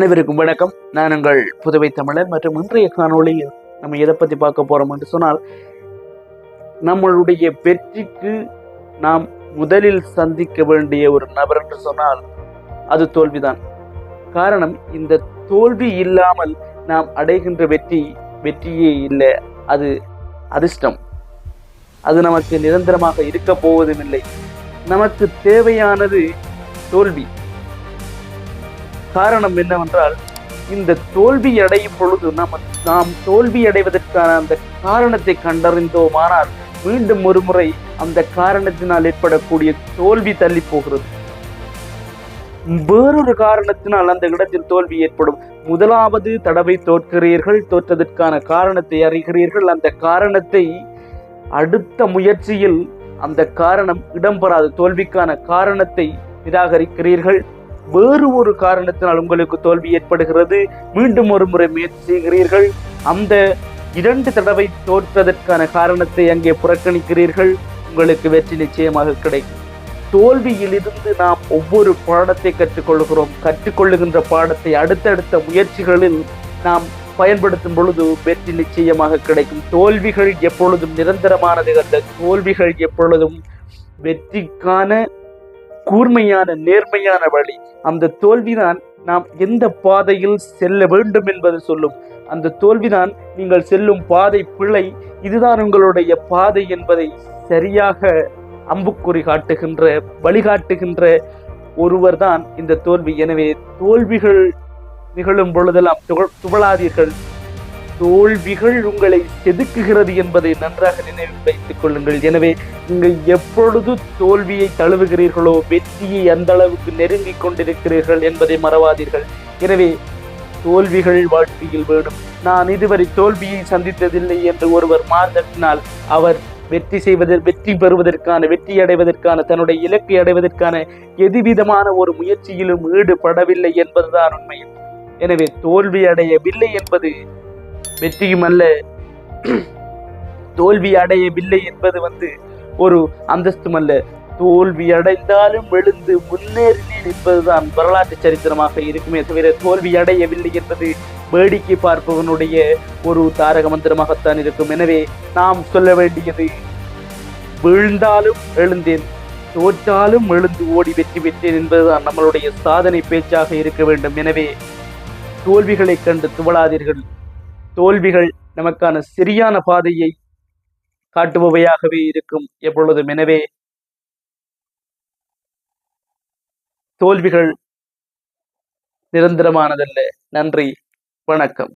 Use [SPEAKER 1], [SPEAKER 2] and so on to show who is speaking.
[SPEAKER 1] அனைவருக்கும் வணக்கம். நான் உங்கள் புதுவை தமிழர் மற்றும் இன்றைய காணொளியில் நம்ம எதை பற்றி பார்க்க போகிறோம் என்று சொன்னால் நம்மளுடைய வெற்றிக்கு நாம் முதலில் சந்திக்க வேண்டிய ஒரு நபர் என்று சொன்னால் அது தோல்விதான். காரணம் இந்த தோல்வி இல்லாமல் நாம் அடைகின்ற வெற்றி வெற்றியே இல்லை. அது அதிர்ஷ்டம். அது நமக்கு நிரந்தரமாக இருக்க போவதும் இல்லை நமக்கு தேவையானது தோல்வி. காரணம் என்னவென்றால் இந்த தோல்வி அடையும் பொழுது நாம் நாம் தோல்வி அடைவதற்கான அந்த காரணத்தை கண்டறிந்தோமானால் மீண்டும் ஒரு முறை அந்த காரணத்தினால் ஏற்படக்கூடிய தோல்வி தள்ளி போகிறது. வேறொரு காரணத்தினால் அந்த இடத்தில் தோல்வி ஏற்படும். முதலாவது தடவை தோற்கிறீர்கள் தோற்றதற்கான காரணத்தை அறிகிறீர்கள். அந்த காரணத்தை அடுத்த முயற்சியில் அந்த காரணம் இடம்பெறாது தோல்விக்கான காரணத்தை நிராகரிக்கிறீர்கள். வேறு ஒரு காரணத்தினால் உங்களுக்கு தோல்வி ஏற்படுகிறது. மீண்டும் ஒரு முறை முயற்சி செய்கிறீர்கள். அந்த இரண்டு தடவை தோற்றதற்கான காரணத்தை அங்கே புறக்கணிக்கிறீர்கள். உங்களுக்கு வெற்றி நிச்சயமாக கிடைக்கும். தோல்வியிலிருந்து நாம் ஒவ்வொரு பாடத்தை கற்றுக்கொள்கிறோம். கற்றுக்கொள்ளுகின்ற பாடத்தை அடுத்தடுத்த முயற்சிகளில் நாம் பயன்படுத்தும் பொழுது வெற்றி நிச்சயமாக கிடைக்கும். தோல்விகள் எப்பொழுதும் நிரந்தரமானது அல்ல. தோல்விகள் எப்பொழுதும் வெற்றிக்கான கூர்மையான நேர்மையான வழி. அந்த தோல்விதான் நாம் எந்த பாதையில் செல்ல வேண்டும் என்பது சொல்லும். அந்த தோல்விதான் நீங்கள் செல்லும் பாதை பிழை. இதுதான் உங்களுடைய பாதை என்பதை சரியாக அம்புக்குறி காட்டுகின்ற வழிகாட்டுகின்ற ஒருவர்தான் இந்த தோல்வி. எனவே தோல்விகள் நிகழும் பொழுதெல்லாம் துவ- துவளாதீர்கள். தோல்விகள் உங்களை செதுக்குகிறது என்பதை நன்றாக நினைவில் வைத்துக் கொள்ளுங்கள். எனவே நீங்கள் எப்பொழுது தோல்வியை தழுவுகிறீர்களோ வெற்றியை அந்த அளவுக்கு நெருங்கிக் கொண்டிருக்கிறீர்கள் என்பதை மறவாதீர்கள். எனவே தோல்விகள் வாழ்க்கையில் வேணும். நான் இதுவரை தோல்வியை சந்தித்ததில்லை என்று ஒருவர் மாறினால் அவர் வெற்றி செய்வதில் வெற்றி பெறுவதற்கான வெற்றி அடைவதற்கான தன்னுடைய இலக்கை அடைவதற்கான எதுவிதமான ஒரு முயற்சியிலும் ஈடுபடவில்லை என்பதுதான் உண்மை. எனவே தோல்வி அடையவில்லை என்பது வெற்றியும் அல்ல தோல்வி அடையவில்லை என்பது வந்து ஒரு அந்தஸ்தும் அல்ல தோல்வி அடைந்தாலும் எழுந்து முன்னேறினேன் என்பதுதான் வரலாற்று சரித்திரமாக இருக்குமே தவிர தோல்வி அடையவில்லை என்பது வேடிக்கை பார்ப்பவனுடைய ஒரு தாரக மந்திரமாகத்தான் இருக்கும். எனவே நாம் சொல்ல வேண்டியது விழுந்தாலும் எழுந்தேன் தோற்றாலும் எழுந்து ஓடி வெற்றி பெற்றேன் என்பதுதான் நம்மளுடைய சாதனை பேச்சாக இருக்க வேண்டும். எனவே தோல்விகளை கண்டு துவளாதீர்கள். தோல்விகள் நமக்கான சரியான பாதையை காட்டுபவையாகவே இருக்கும் எப்பொழுதும். எனவே தோல்விகள் நிரந்தரமானதல்ல. நன்றி. வணக்கம்.